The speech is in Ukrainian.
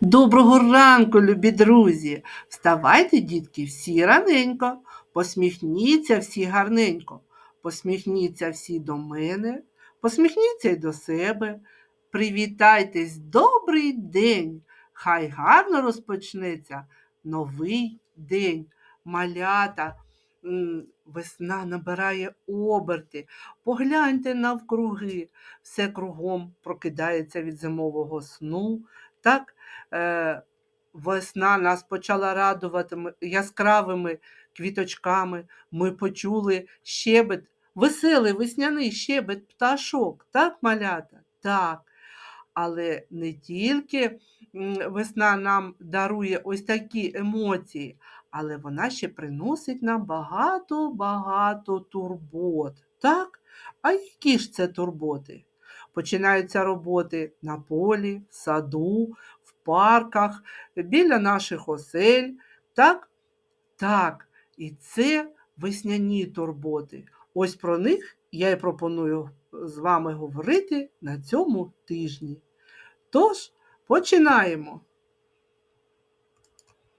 Доброго ранку, любі друзі! Вставайте, дітки, всі раненько, посміхніться всі гарненько, посміхніться всі до мене, посміхніться й до себе. Привітайтесь, добрий день! Хай гарно розпочнеться новий день. Малята, весна набирає оберти. Погляньте навкруги, все кругом прокидається від зимового сну. Так, е, весна нас почала радувати яскравими квіточками. Ми почули щебет, веселий весняний щебет пташок, так, малята? Так. Але не тільки весна нам дарує ось такі емоції, але вона ще приносить нам багато-багато турбот. Так? А які ж це турботи? Починаються роботи на полі, в саду, в парках, біля наших осель. Так? Так, і це весняні турботи. Ось про них я і пропоную з вами говорити на цьому тижні. Тож, починаємо.